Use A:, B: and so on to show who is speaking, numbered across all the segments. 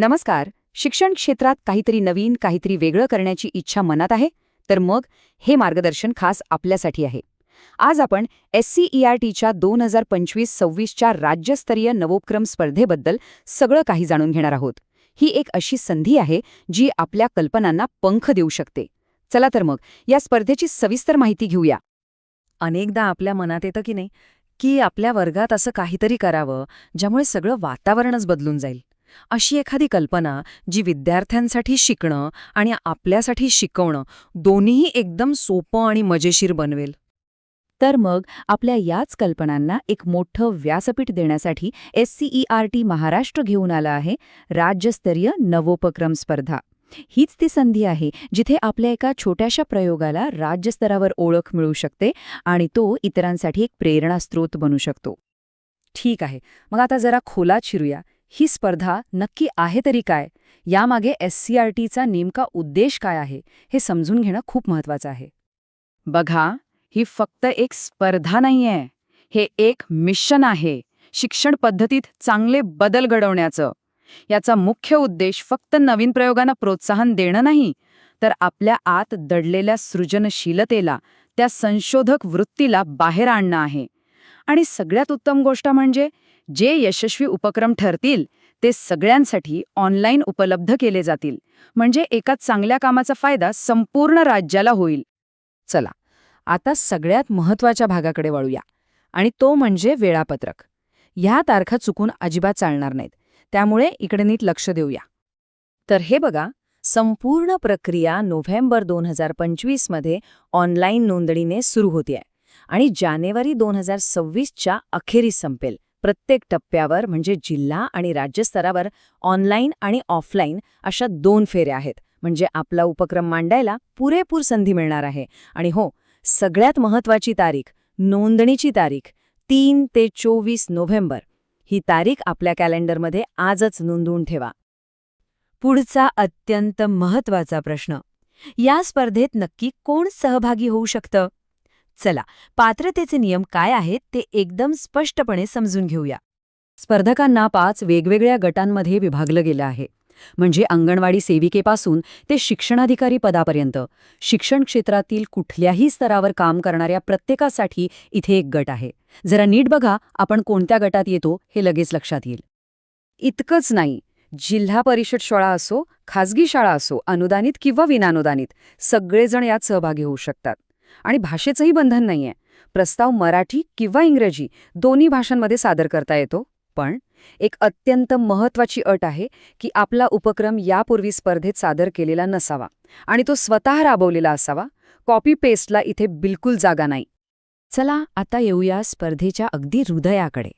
A: नमस्कार. शिक्षण क्षेत्रात काहीतरी नवीन काहीतरी वेगळं करण्याची इच्छा मनात आहे तर मग हे मार्गदर्शन खास आपल्यासाठी आहे. आज आपण एस सी ई आर टीच्या दोन हजार पंचवीस सव्वीसच्या राज्यस्तरीय नवोपक्रम स्पर्धेबद्दल सगळं काही जाणून घेणार आहोत. ही एक अशी संधी आहे जी आपल्या कल्पनांना पंख देऊ शकते. चला तर मग या स्पर्धेची सविस्तर माहिती घेऊया.
B: अनेकदा आपल्या मनात येतं की नाही की आपल्या वर्गात असं काहीतरी करावं ज्यामुळे सगळं वातावरणच बदलून जाईल. अशी एखादी कल्पना जी विद्यार्थ्यांसाठी शिकणं आणि आपल्यासाठी शिकवणं दोन्हीही एकदम सोपं आणि मजेशीर बनवेल.
A: तर मग आपल्या याच कल्पनांना एक मोठं व्यासपीठ देण्यासाठी S C E R T Maharashtra घेऊन आला आहे राज्यस्तरीय नवोपक्रम स्पर्धा. हीच ती संधी आहे जिथे आपल्या एका छोट्याशा प्रयोगाला राज्यस्तरावर ओळख मिळू शकते आणि तो इतरांसाठी एक प्रेरणास्त्रोत बनू शकतो.
B: ठीक आहे मग आता जरा खोलात शिरूया. ही स्पर्धा नक्की आहे तरी काय? यामागे एस सी आर टीचा नेमका उद्देश काय आहे? हे समजून घेणं खूप महत्वाचं आहे.
A: बघा ही फक्त एक स्पर्धा नाहीये. हे एक मिशन आहे. शिक्षण पद्धतीत चांगले बदल घडवण्याचं. याचा मुख्य उद्देश फक्त नवीन प्रयोगांना प्रोत्साहन देणं नाही तर आपल्या आत दडलेल्या सृजनशीलतेला त्या संशोधक वृत्तीला बाहेर आणणं आहे. आणि सगळ्यात उत्तम गोष्ट म्हणजे जे यशस्वी उपक्रम ठरतील ते सगळ्यांसाठी ऑनलाईन उपलब्ध केले जातील. म्हणजे एका चांगल्या कामाचा फायदा संपूर्ण राज्याला होईल.
B: चला आता सगळ्यात महत्त्वाच्या भागाकडे वळूया. आणि तो म्हणजे वेळापत्रक. ह्या तारखा चुकून अजिबात चालणार नाहीत. त्यामुळे इकडे नीट लक्ष देऊया. तर हे बघा संपूर्ण प्रक्रिया नोव्हेंबर दोन हजार पंचवीसमध्ये ऑनलाईन नोंदणीने सुरू होतीये. आणि जानेवारी दोन हजार सव्वीसच्या अखेरीस संपेल. प्रत्येक टप्प्यावर म्हणजे जिल्हा आणि राज्यस्तरावर ऑनलाईन आणि ऑफलाईन अशा दोन फेऱ्या आहेत. म्हणजे आपला उपक्रम मांडायला पुरेपूर संधी मिळणार आहे. आणि हो सगळ्यात महत्वाची तारीख नोंदणीची तारीख तीन ते चोवीस नोव्हेंबर. ही तारीख आपल्या कॅलेंडरमध्ये आजच नोंदवून ठेवा.
A: पुढचा अत्यंत महत्त्वाचा प्रश्न. या स्पर्धेत नक्की कोण सहभागी होऊ शकतं? चला पात्रतेचे नियम काय आहेत ते एकदम स्पष्टपणे समजून घेऊया.
B: स्पर्धकांना पाच वेगवेगळ्या गटांमध्ये विभागलं गेलं आहे. म्हणजे अंगणवाडी सेविकेपासून ते शिक्षणाधिकारी पदापर्यंत. शिक्षण क्षेत्रातील कुठल्याही स्तरावर काम करणाऱ्या प्रत्येकासाठी इथे एक गट आहे. जरा नीट बघा आपण कोणत्या गटात येतो हे लगेच लक्षात येईल. इतकंच नाही. जिल्हा परिषद शाळा असो खाजगी शाळा असो अनुदानित किंवा विनानुदानित सगळेजण यात सहभागी होऊ शकतात. आणि भाषेचंही बंधन नाहीये. प्रस्ताव मराठी किंवा इंग्रजी दोन्ही भाषांमध्ये सादर करता येतो. पण एक अत्यंत महत्वाची अट आहे की आपला उपक्रम यापूर्वी स्पर्धेत सादर केलेला नसावा आणि तो स्वतः राबवलेला असावा. कॉपी पेस्टला इथे बिलकुल जागा नाही.
A: चला आता येऊया स्पर्धेच्या अगदी हृदयाकडे.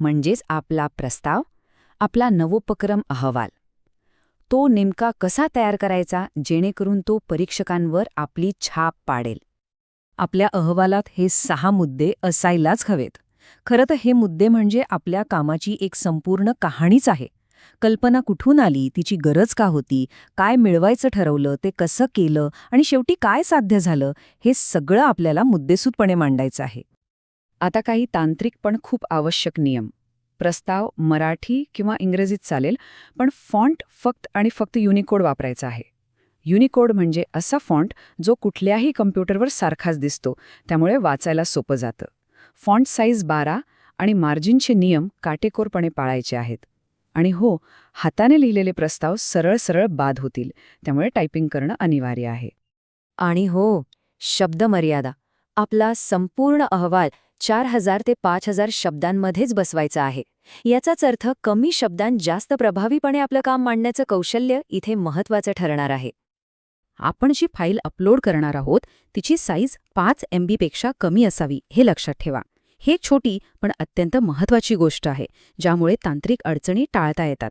A: म्हणजेच आपला प्रस्ताव आपला नवोपक्रम अहवाल. तो नेमका कसा तयार करायचा? जेणेकरून तो परीक्षकांवर आपली छाप पाडेल.
B: आपल्या अहवालात हे सहा मुद्दे असायलाच हवेत. खरं तर हे मुद्दे म्हणजे आपल्या कामाची एक संपूर्ण कहाणीच आहे. कल्पना कुठून आली तिची गरज का होती काय मिळवायचं ठरवलं ते कसं केलं आणि शेवटी काय साध्य झालं हे सगळं आपल्याला मुद्देसूदपणे मांडायचं आहे.
A: आता काही तांत्रिक पण खूप आवश्यक नियम. प्रस्ताव मराठी किंवा इंग्रजीत चालेल पण फॉन्ट फक्त आणि फक्त युनिकोड वापरायचा आहे. युनिकोड म्हणजे असा फॉन्ट जो कुठल्याही कम्प्युटरवर सारखाच दिसतो त्यामुळे वाचायला सोपं जातं. फॉन्ट साईज बारा आणि मार्जिनचे नियम काटेकोरपणे पाळायचे आहेत. आणि हो हाताने लिहिलेले प्रस्ताव सरळ सरळ बाद होतील त्यामुळे टायपिंग करणं अनिवार्य आहे.
B: आणि हो शब्दमर्यादा आपला संपूर्ण अहवाल चार हजार ते पाच हजार शब्दांमध्येच बसवायचा आहे. याचाच अर्थ कमी शब्दांत जास्त प्रभावीपणे आपलं काम मांडण्याचं कौशल्य इथे महत्वाचं ठरणार आहे.
A: आपण जी फाईल अपलोड करणार आहोत तिची साईज पाच एमपेक्षा कमी असावी हे लक्षात ठेवा. हे छोटी पण अत्यंत महत्वाची गोष्ट आहे ज्यामुळे तांत्रिक अडचणी टाळता येतात.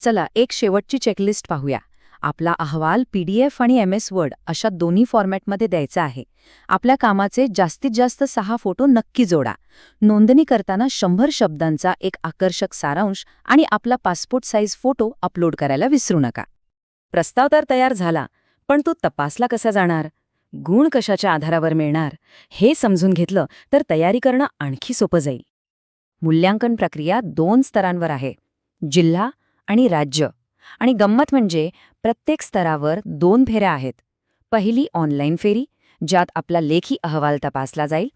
A: चला एक शेवटची चेकलिस्ट पाहूया. आपला अहवाल पीडीएफ आणि एम एस वर्ड अशा दोन्ही फॉर्मॅटमध्ये द्यायचा आहे. आपल्या कामाचे जास्तीत जास्त सहा फोटो नक्की जोडा. नोंदणी करताना शंभर शब्दांचा एक आकर्षक सारांश आणि आपला पासपोर्ट साईज फोटो अपलोड करायला विसरू नका. प्रस्ताव तर तयार झाला. पण तो तपासला कसा जाणार? गुण कशाच्या आधारावर मिळणार? हे समजून घेतलं तर तयारी करणं आणखी सोपं जाईल. मूल्यांकन प्रक्रिया दोन स्तरांवर आहे. जिल्हा आणि राज्य.
B: आणि गंमत म्हणजे प्रत्येक स्तरावर दोन फेऱ्या आहेत. पहिली ऑनलाईन फेरी ज्यात आपला लेखी अहवाल तपासला जाईल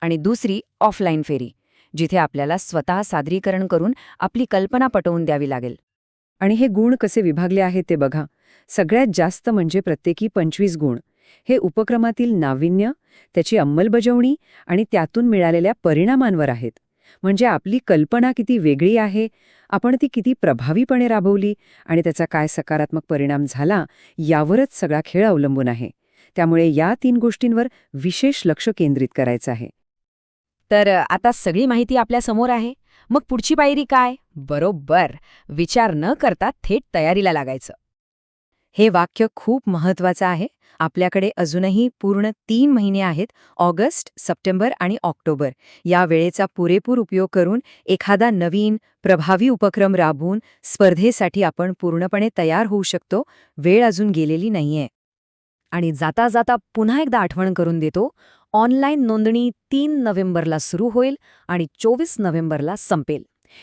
B: आणि दुसरी ऑफलाईन फेरी जिथे आपल्याला स्वतः सादरीकरण करून आपली कल्पना पटवून द्यावी लागेल.
A: आणि हे गुण कसे विभागले आहेत ते बघा. सगळ्यात जास्त म्हणजे प्रत्येकी पंचवीस गुण. हे उपक्रमातील नाविन्य त्याची अंमलबजावणी आणि त्यातून मिळालेल्या परिणामांवर आहेत. म्हणजे आपली कल्पना किती वेगळी आहे आपण ती किती प्रभावीपणे राबवली आणि त्याचा काय सकारात्मक परिणाम झाला यावरच सगळा खेळ अवलंबून आहे. त्यामुळे या तीन गोष्टींवर विशेष लक्ष केंद्रित करायचं आहे.
B: तर आता सगळी माहिती आपल्यासमोर आहे. मग पुढची पायरी काय? बरोबर. विचार न करता थेट तयारीला लागायचं. हे वाक्य खूप महत्वाचं आहे. आपल्याकडे अजूनही पूर्ण तीन महिने आहेत ऑगस्ट सप्टेंबर आणि ऑक्टोबर. या वेळेचा पुरेपूर उपयोग करून एखादा नवीन प्रभावी उपक्रम राबवून स्पर्धेसाठी आपण पूर्णपणे तयार होऊ शकतो. वेळ अजून गेलेली नाहीये. आणि जाता जाता पुन्हा एकदा आठवण करून देतो ऑनलाईन नोंदणी तीन नोव्हेंबरला सुरू होईल आणि चोवीस नोव्हेंबरला संपेल.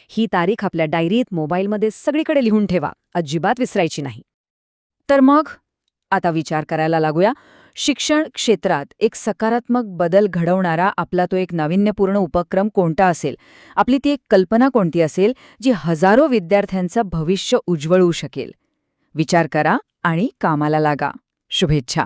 B: ही तारीख आपल्या डायरीत मोबाईलमध्ये सगळीकडे लिहून ठेवा. अजिबात विसरायची नाही. तर मग? आता विचार करायला लागूया. शिक्षण क्षेत्रात एक सकारात्मक बदल घडवणारा आपला तो एक नाविन्यपूर्ण उपक्रम कोणता असेल? आपली ती एक कल्पना कोणती असेल जी हजारो विद्यार्थ्यांचं भविष्य उज्ज्वळू शकेल? विचार करा आणि कामाला लागा. शुभेच्छा.